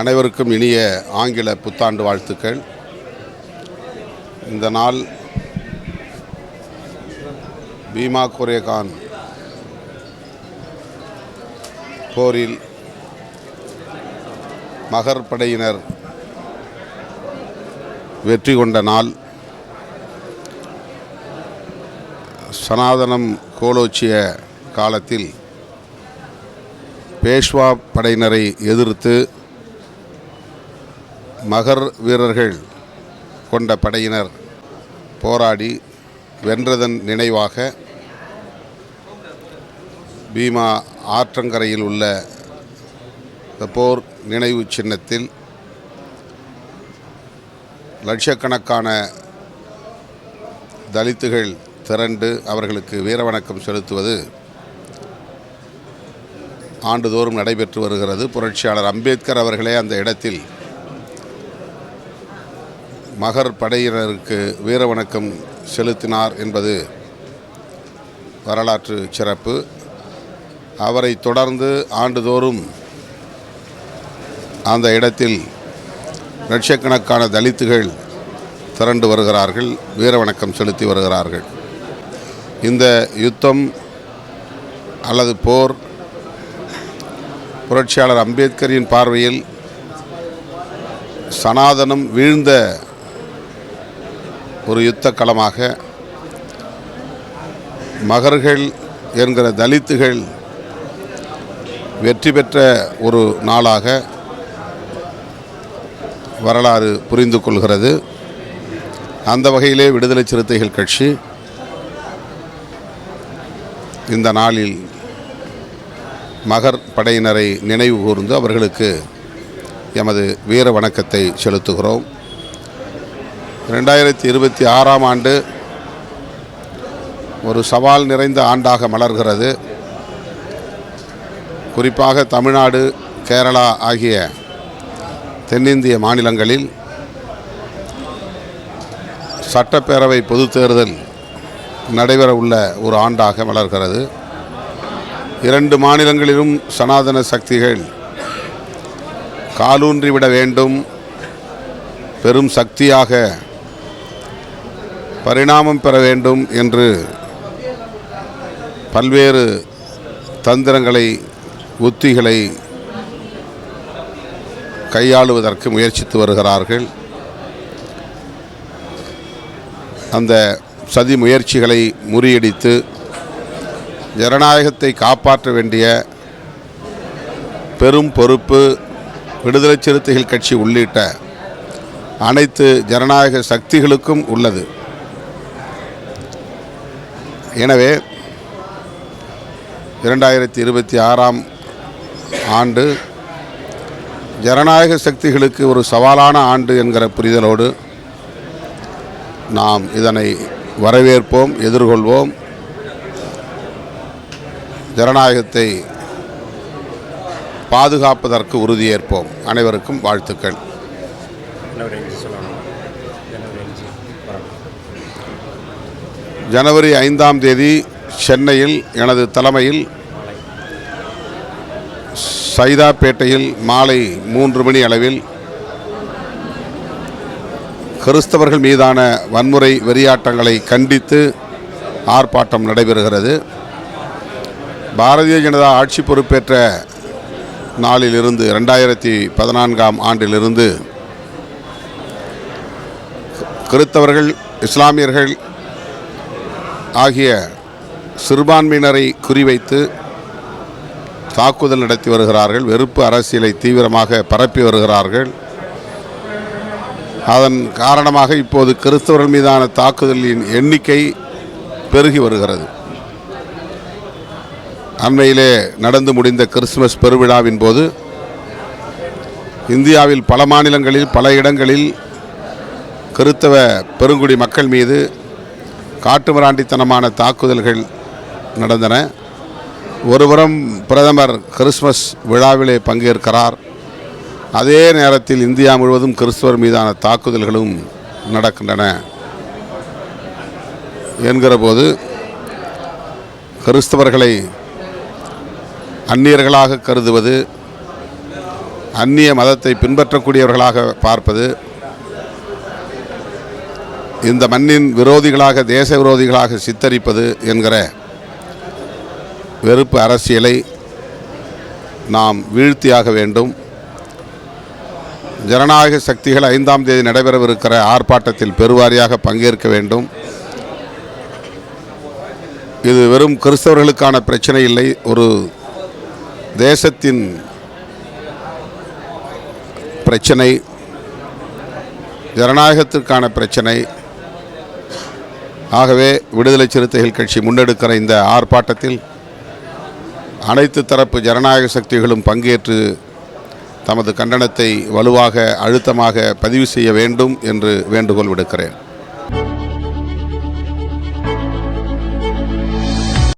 அனைவருக்கும் இனிய ஆங்கில புத்தாண்டு வாழ்த்துக்கள். இந்த நாள் பீமா கொரேகான் போரில் மகர் படையினர் வெற்றி கொண்ட நாள். சனாதனம் கோலோச்சிய காலத்தில் பேஷ்வா படையினரை எதிர்த்து மகர் வீரர்கள் கொண்ட படையினர் போராடி வென்றதன் நினைவாக பீமா ஆற்றங்கரையில் உள்ள இந்த போர் நினைவு சின்னத்தில் லட்சக்கணக்கான தலித்துகள் திரண்டு அவர்களுக்கு வீரவணக்கம் செலுத்துவது ஆண்டுதோறும் நடைபெற்று வருகிறது. புரட்சியாளர் அம்பேத்கர் அவர்களே அந்த இடத்தில் மகர் படையினருக்கு வீரவணக்கம் செலுத்தினார் என்பது வரலாற்று சிறப்பு. அவரை தொடர்ந்து ஆண்டுதோறும் அந்த இடத்தில் லட்சக்கணக்கான தலித்துகள் திரண்டு வருகிறார்கள் வீரவணக்கம் செலுத்தி வருகிறார்கள். இந்த யுத்தம் அல்லது போர் புரட்சியாளர் அம்பேத்கரின் பார்வையில் சனாதனம் வீழ்ந்த ஒரு யுத்த களமாக மகர்கள் என்கிற தலித்துகள் வெற்றி பெற்ற ஒரு நாளாக வரலாறு புரிந்து கொள்கிறது. அந்த வகையிலே விடுதலை சிறுத்தைகள் கட்சி இந்த நாளில் மகர் படையினரை நினைவு கூர்ந்து அவர்களுக்கு எமது வீர வணக்கத்தை செலுத்துகிறோம். ரெண்டாயிரத்தி இருபத்தி ஆறாம் ஆண்டு ஒரு சவால் நிறைந்த ஆண்டாக மலர்கிறது. குறிப்பாக தமிழ்நாடு கேரளா ஆகிய தென்னிந்திய மாநிலங்களில் சட்டப்பேரவை பொதுத் தேர்தல் நடைபெற உள்ள ஒரு ஆண்டாக மலர்கிறது. இரண்டு மாநிலங்களிலும் சனாதன சக்திகள் காலூன்றிவிட வேண்டும். பெரும் சக்தியாக பரிணாமம் பெற வேண்டும் என்று பல்வேறு தந்திரங்களை உத்திகளை கையாளுவதற்கு முயற்சித்து வருகிறார்கள். அந்த சதி முயற்சிகளை முறியடித்து ஜனநாயகத்தை காப்பாற்ற வேண்டிய பெரும் பொறுப்பு விடுதலை சிறுத்தைகள் கட்சி உள்ளிட்ட அனைத்து ஜனநாயக சக்திகளுக்கும் உள்ளது. எனவே இரண்டாயிரத்தி இருபத்தி ஆறாம் ஆண்டு ஜனநாயக சக்திகளுக்கு ஒரு சவாலான ஆண்டு என்கிற புரிதலோடு நாம் இதனை வரவேற்போம் எதிர்கொள்வோம். ஜனநாயகத்தை பாதுகாப்பதற்கு உறுதியேற்போம். அனைவருக்கும் வாழ்த்துக்கள். ஜனவரி ஐந்தாம் தேதி சென்னையில் எனது தலைமையில் சைதாப்பேட்டையில் மாலை மூன்று மணி அளவில் கிறிஸ்தவர்கள் மீதான வன்முறை வெறியாட்டங்களை கண்டித்து ஆர்ப்பாட்டம் நடைபெறுகிறது. பாரதிய ஜனதா ஆட்சி பொறுப்பேற்ற நாளிலிருந்து ரெண்டாயிரத்தி பதினான்காம் ஆண்டிலிருந்து கிறித்தவர்கள் இஸ்லாமியர்கள் ஆகிய சிறுபான்மையினரை குறிவைத்து தாக்குதல் நடத்தி வருகிறார்கள். வெறுப்பு அரசியலை தீவிரமாக பரப்பி வருகிறார்கள். அதன் காரணமாக இப்போது கிறிஸ்தவர்கள் மீதான தாக்குதலின் எண்ணிக்கை பெருகி வருகிறது. அண்மையிலே நடந்து முடிந்த கிறிஸ்துமஸ் பெருவிழாவின் போது இந்தியாவில் பல மாநிலங்களில் பல இடங்களில் கிறித்தவ பெருங்குடி மக்கள் மீது காட்டுமிராண்டித்தனமான தாக்குதல்கள் நடந்தன. ஒருபுறம் பிரதமர் கிறிஸ்மஸ் விழாவிலே பங்கேற்கிறார். அதே நேரத்தில் இந்தியா முழுவதும் கிறிஸ்துவர் மீதான தாக்குதல்களும் நடக்கின்றன. என்கிற போது கிறிஸ்தவர்களை அந்நியர்களாக கருதுவது அந்நிய மதத்தை பின்பற்றக்கூடியவர்களாக பார்ப்பது இந்த மண்ணின் விரோதிகளாக தேச விரோதிகளாக சித்தரிப்பது என்கிற வெறுப்பு அரசியலை நாம் வீழ்த்தியாக வேண்டும். ஜனநாயக சக்திகள் ஐந்தாம் தேதி நடைபெறவிருக்கிற ஆர்ப்பாட்டத்தில் பெருவாரியாக பங்கேற்க வேண்டும். இது வெறும் கிறிஸ்தவர்களுக்கான பிரச்சனை இல்லை. ஒரு தேசத்தின் பிரச்சனை ஜனநாயகத்திற்கான பிரச்சனை ஆகவே விடுதலை சிறுத்தைகள் கட்சி முன்னெடுக்கிற இந்த ஆர்ப்பாட்டத்தில் அனைத்து தரப்பு ஜனநாயக சக்திகளும் பங்கேற்று தமது கண்டனத்தை வலுவாக அழுத்தமாக பதிவு செய்ய வேண்டும் என்று வேண்டுகோள் விடுக்கிறேன்.